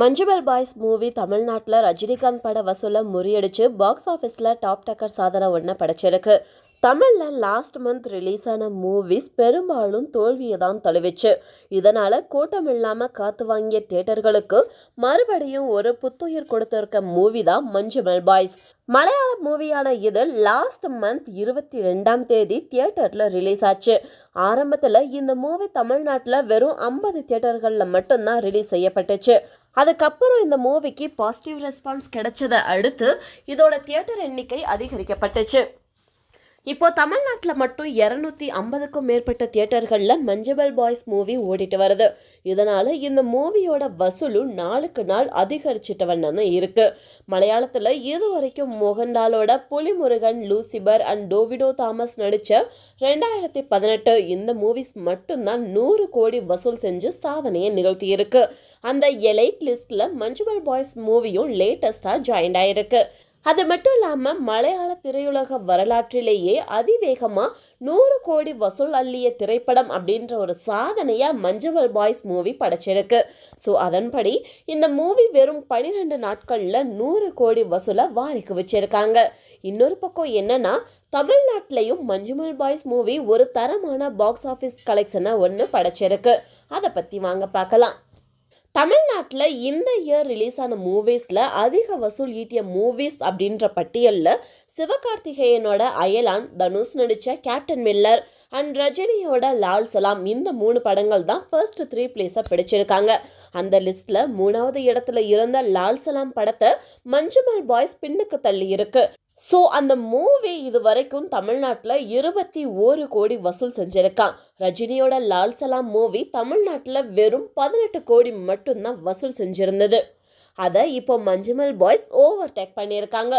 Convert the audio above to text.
Manjummel boys movie தமிழ்நாட்டில் ரஜினிகாந்த் பட வசூலை முறியடிச்சு பாக்ஸ் ஆஃபீஸில் டாப் டக்கர் சாதனை ஒன்று படைச்சிருக்கு. தமிழில் லாஸ்ட் மந்த் ரிலீஸ் ஆன மூவிஸ் பெரும்பாலும் தோல்வியை தான் தழுவிச்சு. இதனால் கூட்டம் இல்லாமல் காத்து வாங்கிய தியேட்டர்களுக்கு மறுபடியும் ஒரு புத்துயிர் கொடுத்திருக்க மூவி தான் மஞ்சுமல் பாய்ஸ் மலையாள மூவியான இது லாஸ்ட் மந்த் இருபத்தி ரெண்டாம் தேதி தியேட்டரில் ரிலீஸ் ஆச்சு. ஆரம்பத்தில் இந்த மூவி தமிழ்நாட்டில் வெறும் ஐம்பது தியேட்டர்களில் மட்டும்தான் ரிலீஸ் செய்யப்பட்டுச்சு. அதுக்கப்புறம் இந்த மூவிக்கு பாசிட்டிவ் ரெஸ்பான்ஸ் கிடைச்சதை அடுத்து இதோட தியேட்டர் எண்ணிக்கை அதிகரிக்கப்பட்டுச்சு. இப்போ தமிழ்நாட்டில் மட்டும் இரநூத்தி ஐம்பதுக்கும் மேற்பட்ட தியேட்டர்களில் மஞ்சபல் பாய்ஸ் மூவி ஓடிட்டு வருது. இதனால் இந்த மூவியோட வசூலும் நாளுக்கு நாள் அதிகரிச்சிட்டு வண்ணம் இருக்கு. மலையாளத்தில் இது வரைக்கும் மோகன்லாலோட புலிமுருகன் லூசிபர் அண்ட் டோவிடோ தாமஸ் நடித்த ரெண்டாயிரத்தி பதினெட்டு இந்த மூவிஸ் மட்டும்தான் நூறு கோடி வசூல் செஞ்சு சாதனையை நிகழ்த்தியிருக்கு. அந்த எலைட் லிஸ்ட்டில் மஞ்சுபல் பாய்ஸ் மூவியும் லேட்டஸ்டாக ஜாயின் ஆயிருக்கு. அது மட்டும் இல்லாமல் மலையாள திரையுலக வரலாற்றிலேயே அதிவேகமாக நூறு கோடி வசூல் அள்ளிய திரைப்படம் அப்படின்ற ஒரு சாதனையாக மஞ்சவல் பாய்ஸ் மூவி படைச்சிருக்கு. ஸோ அதன்படி இந்த மூவி வெறும் பன்னிரெண்டு நாட்களில் நூறு கோடி வசூலை வாரிக்கு வச்சிருக்காங்க. இன்னொரு பக்கம் என்னன்னா தமிழ்நாட்டிலையும் மஞ்சுமல் பாய்ஸ் மூவி ஒரு தரமான பாக்ஸ் ஆஃபீஸ் கலெக்ஷனை ஒன்று படைச்சிருக்கு. அதை பற்றி வாங்க பார்க்கலாம். தமிழ்நாட்டில் இந்த இயர் ரிலீஸ் ஆன மூவிஸில் அதிக வசூல் ஈட்டிய மூவிஸ் அப்படின்ற பட்டியலில் சிவகார்த்திகேயனோட அயலான் தனுஷ் நடித்த கேப்டன் மில்லர் அண்ட் ரஜினியோட லால் சலாம் இந்த மூணு படங்கள் தான் ஃபர்ஸ்ட் த்ரீ பிளேஸை பிடிச்சிருக்காங்க. அந்த லிஸ்ட்டில் மூணாவது இடத்துல இருந்த லால் சலாம் படத்தை மஞ்சுமல் பாய்ஸ் பின்னுக்கு தள்ளி இருக்கு ஸோ அந்த மூவி இது வரைக்கும் தமிழ்நாட்டில் இருபத்தி ஓரு கோடி வசூல் செஞ்சிருக்கான். ரஜினியோட லால் சலாம் மூவி தமிழ்நாட்டில் வெறும் பதினெட்டு கோடி மட்டும்தான் வசூல் செஞ்சிருந்தது. அதை இப்போ மஞ்சுமல் பாய்ஸ் ஓவர் டேக் பண்ணியிருக்காங்க